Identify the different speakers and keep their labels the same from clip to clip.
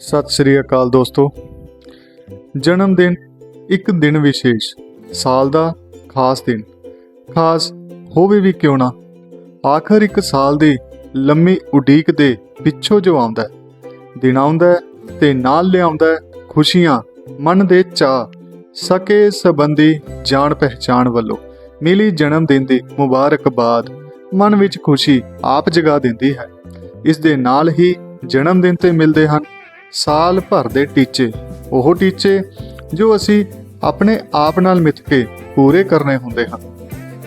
Speaker 1: ਸਤਿ ਸ੍ਰੀ ਅਕਾਲ ਦੋਸਤੋ। ਜਨਮ ਦਿਨ ਇੱਕ ਦਿਨ ਵਿਸ਼ੇਸ਼, ਸਾਲ ਦਾ ਖਾਸ ਦਿਨ। ਖਾਸ ਹੋਵੇ ਵੀ ਕਿਉਂ ਨਾ, ਆਖਰ ਇੱਕ ਸਾਲ ਦੀ ਲੰਮੀ ਉਡੀਕ ਦੇ ਪਿੱਛੋਂ ਜੋ ਆਉਂਦਾ ਦਿਨ ਆਉਂਦਾ ਹੈ ਤੇ ਨਾਲ ਲਿਆਉਂਦਾ ਖੁਸ਼ੀਆਂ, ਮਨ ਦੇ ਚਾਅ, ਸਕੇ ਸੰਬੰਧੀ ਜਾਣ ਪਹਿਚਾਣ ਵੱਲੋਂ। ਮਿਲੀ ਜਨਮ ਦਿਨ ਦੀ ਮੁਬਾਰਕਬਾਦ ਮਨ ਵਿੱਚ ਖੁਸ਼ੀ ਆਪ ਜਗਾ ਦਿੰਦੀ ਹੈ। ਇਸ ਦੇ ਨਾਲ ਹੀ ਜਨਮ ਦਿਨ ਤੇ ਮਿਲਦੇ ਹਨ ਸਾਲ ਭਰ ਦੇ ਟੀਚੇ, ਉਹ ਟੀਚੇ ਜੋ ਅਸੀਂ ਆਪਣੇ ਆਪ ਨਾਲ ਮਿੱਥ ਕੇ ਪੂਰੇ ਕਰਨੇ ਹੁੰਦੇ ਹਨ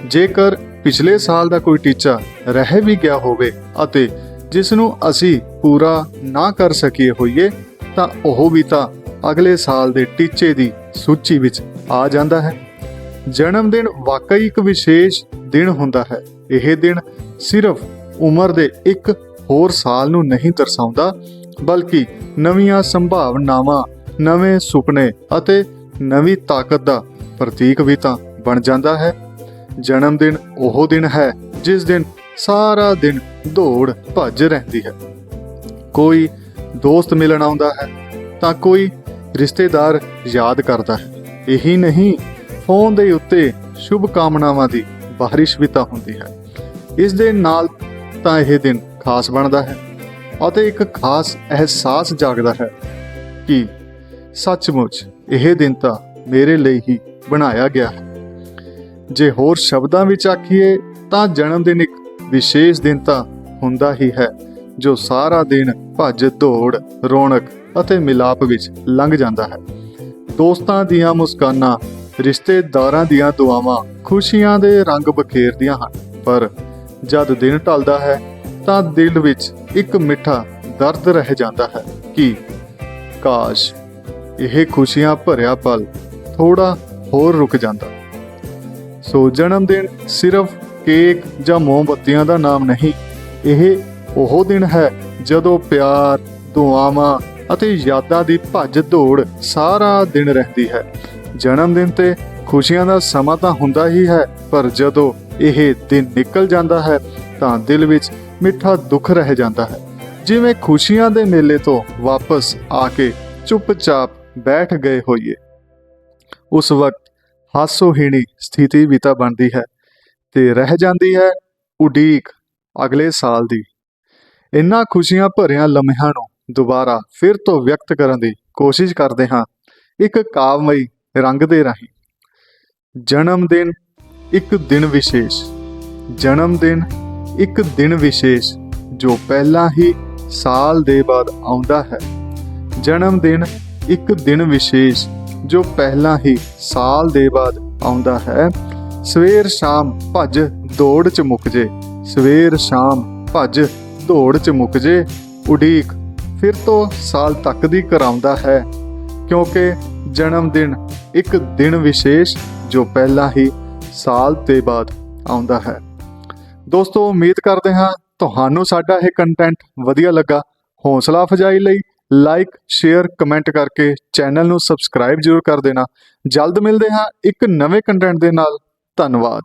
Speaker 1: ਜੇਕਰ ਪਿਛਲੇ ਸਾਲ ਦਾ ਕੋਈ ਟੀਚਾ ਰਹਿ ਵੀ ਗਿਆ ਹੋਵੇ ਅਤੇ ਜਿਸ ਨੂੰ ਅਸੀਂ ਪੂਰਾ ਨਾ ਕਰ ਸਕੀਏ ਹੋਈਏ, ਤਾਂ ਉਹ ਵੀ ਤਾਂ ਅਗਲੇ ਸਾਲ ਦੇ ਟੀਚੇ ਦੀ ਸੂਚੀ ਵਿੱਚ ਆ ਜਾਂਦਾ ਹੈ। ਜਨਮ ਦਿਨ ਵਾਕਈ ਇੱਕ ਵਿਸ਼ੇਸ਼ ਦਿਨ ਹੁੰਦਾ ਹੈ। ਇਹ ਦਿਨ ਸਿਰਫ ਉਮਰ ਦੇ ਇੱਕ ਹੋਰ ਸਾਲ ਨੂੰ ਨਹੀਂ ਦਰਸਾਉਂਦਾ ਬਲਕਿ ਨਵੀਆਂ ਸੰਭਾਵਨਾਵਾਂ, ਨਵੇਂ ਸੁਪਨੇ ਅਤੇ ਨਵੀਂ ਤਾਕਤ ਦਾ ਪ੍ਰਤੀਕ ਵੀ ਤਾਂ ਬਣ ਜਾਂਦਾ ਹੈ। ਜਨਮ ਦਿਨ ਉਹ ਦਿਨ ਹੈ ਜਿਸ ਦਿਨ ਸਾਰਾ ਦਿਨ ਦੌੜ ਭੱਜ ਰਹਿੰਦੀ ਹੈ। ਕੋਈ ਦੋਸਤ ਮਿਲਣ ਆਉਂਦਾ ਹੈ ਤਾਂ ਕੋਈ ਰਿਸ਼ਤੇਦਾਰ ਯਾਦ ਕਰਦਾ ਹੈ। ਇਹੀ ਨਹੀਂ, ਫੋਨ ਦੇ ਉੱਤੇ ਸ਼ੁਭ ਕਾਮਨਾਵਾਂ ਦੀ ਬਾਰਿਸ਼ ਵੀ ਤਾਂ ਹੁੰਦੀ ਹੈ। ਇਸ ਦੇ ਨਾਲ ਤਾਂ ਇਹ ਦਿਨ ਖਾਸ ਬਣਦਾ ਹੈ। ਅਤੇ ਇੱਕ ਖਾਸ ਅਹਿਸਾਸ ਜਾਗਦਾ ਹੈ ਕਿ ਸੱਚਮੁੱਚ ਇਹ ਦਿਨ ਤਾਂ ਮੇਰੇ ਲਈ ਹੀ ਬਣਾਇਆ ਗਿਆ ਹੈ। ਜੇ ਹੋਰ ਸ਼ਬਦਾਂ ਵਿੱਚ ਆਖੀਏ ਤਾਂ ਜਨਮ ਦਿਨ ਇੱਕ ਵਿਸ਼ੇਸ਼ ਦਿਨ ਤਾਂ ਹੁੰਦਾ ਹੀ ਹੈ, ਜੋ ਸਾਰਾ ਦਿਨ ਭੱਜ ਦੌੜ, ਰੌਣਕ ਅਤੇ ਮਿਲਾਪ ਵਿੱਚ ਲੰਘ ਜਾਂਦਾ ਹੈ। ਦੋਸਤਾਂ ਦੀਆਂ ਮੁਸਕਾਨਾਂ, ਰਿਸ਼ਤੇਦਾਰਾਂ ਦੀਆਂ ਦੁਆਵਾਂ ਖੁਸ਼ੀਆਂ ਦੇ ਰੰਗ ਬਖੇਰਦੀਆਂ ਹਨ, ਪਰ ਜਦ ਦਿਨ ਢਲਦਾ ਹੈ ਤਾਂ ਦਿਲ ਵਿੱਚ ਇੱਕ ਮਿੱਠਾ ਦਰਦ ਰਹਿ ਜਾਂਦਾ ਹੈ ਕਿ ਕਾਸ਼ ਇਹ ਖੁਸ਼ੀਆਂ ਭਰਿਆ ਪਲ ਥੋੜਾ ਹੋਰ ਰੁਕ ਜਾਂਦਾ। ਸੋ ਜਨਮ ਦਿਨ ਸਿਰਫ ਕੇਕ ਜਾਂ ਮੋਮਬੱਤੀਆਂ ਦਾ ਨਾਮ ਨਹੀਂ, ਇਹ ਉਹ ਦਿਨ ਹੈ ਜਦੋਂ ਪਿਆਰ, ਦੁਆਵਾਂ ਅਤੇ ਯਾਦਾਂ ਦੀ ਭੱਜ ਦੌੜ ਸਾਰਾ ਦਿਨ ਰਹਿੰਦੀ ਹੈ। ਜਨਮ ਦਿਨ ਤੇ ਖੁਸ਼ੀਆਂ ਦਾ ਸਮਾਂ ਤਾਂ ਹੁੰਦਾ ਹੀ ਹੈ, ਪਰ ਜਦੋਂ ਇਹ ਦਿਨ ਨਿਕਲ ਜਾਂਦਾ ਹੈ, ਤਾਂ ਦਿਲ ਵਿੱਚ ਮਿੱਠਾ ਦੁੱਖ ਰਹਿ ਜਾਂਦਾ ਹੈ। ਜਿਵੇਂ ਖੁਸ਼ੀਆਂ ਦੇ ਮੇਲੇ ਤੋਂ ਵਾਪਸ ਆ ਕੇ ਚੁੱਪਚਾਪ ਬੈਠ ਗਏ ਹੋਈਏ। ਉਸ ਵਕਤ ਹਾਸੋਹੀਣੀ ਸਥਿਤੀ ਵੀ ਤਾਂ ਬਣਦੀ ਹੈ ਤੇ ਰਹਿ ਜਾਂਦੀ ਹੈ ਉਡੀਕ ਅਗਲੇ ਸਾਲ ਦੀ। ਇਨ੍ਹਾਂ ਖੁਸ਼ੀਆਂ ਭਰਿਆ ਲਮਹਿਆਂ ਨੂੰ ਦੁਬਾਰਾ ਫਿਰ ਤੋਂ ਵਿਅਕਤ ਕਰਨ ਦੀ ਕੋਸ਼ਿਸ਼ ਕਰਦੇ ਹਾਂ, ਇੱਕ ਕਾਵਮਈ ਰੰਗ ਦੇ ਰਾਹੀਂ। ਜਨਮ ਦਿਨ, ਇੱਕ ਦਿਨ ਵਿਸ਼ੇਸ਼। ਜਨਮ ਦਿਨ ਇੱਕ ਦਿਨ ਵਿਸ਼ੇਸ਼ ਜੋ ਪਹਿਲਾਂ ਹੀ ਸਾਲ ਦੇ ਬਾਅਦ ਆਉਂਦਾ ਹੈ। ਜਨਮ ਦਿਨ ਇੱਕ ਦਿਨ ਵਿਸ਼ੇਸ਼ ਜੋ ਪਹਿਲਾਂ ਹੀ ਸਾਲ ਦੇ ਬਾਅਦ ਆਉਂਦਾ ਹੈ। ਸਵੇਰ ਸ਼ਾਮ ਭੱਜ ਦੌੜ ਚ ਮੁੱਕ ਜੇ। ਸਵੇਰ ਸ਼ਾਮ ਭੱਜ ਦੌੜ ਚ ਮੁੱਕ ਜੇ। ਉਡੀਕ ਫਿਰ ਤੋਂ ਸਾਲ ਤੱਕ ਦੀ ਕਰਾਉਂਦਾ ਹੈ। ਕਿਉਂਕਿ ਜਨਮ ਦਿਨ ਇੱਕ ਦਿਨ ਵਿਸ਼ੇਸ਼ ਜੋ ਪਹਿਲਾਂ ਹੀ ਸਾਲ ਤੇ ਬਾਅਦ ਆਉਂਦਾ ਹੈ। ਦੋਸਤੋ, ਉਮੀਦ ਕਰਦੇ ਹਾਂ ਤੁਹਾਨੂੰ ਸਾਡਾ ਇਹ ਕੰਟੈਂਟ ਵਧੀਆ ਲੱਗਾ। ਹੌਸਲਾ ਅਫਜਾਈ ਲਈ ਲਾਈਕ ਸ਼ੇਅਰ ਕਮੈਂਟ ਕਰਕੇ ਚੈਨਲ ਨੂੰ ਸਬਸਕ੍ਰਾਈਬ ਜ਼ਰੂਰ ਕਰ ਦੇਣਾ। ਜਲਦ ਮਿਲਦੇ ਹਾਂ ਇੱਕ ਨਵੇਂ ਕੰਟੈਂਟ ਦੇ ਨਾਲ। ਧੰਨਵਾਦ।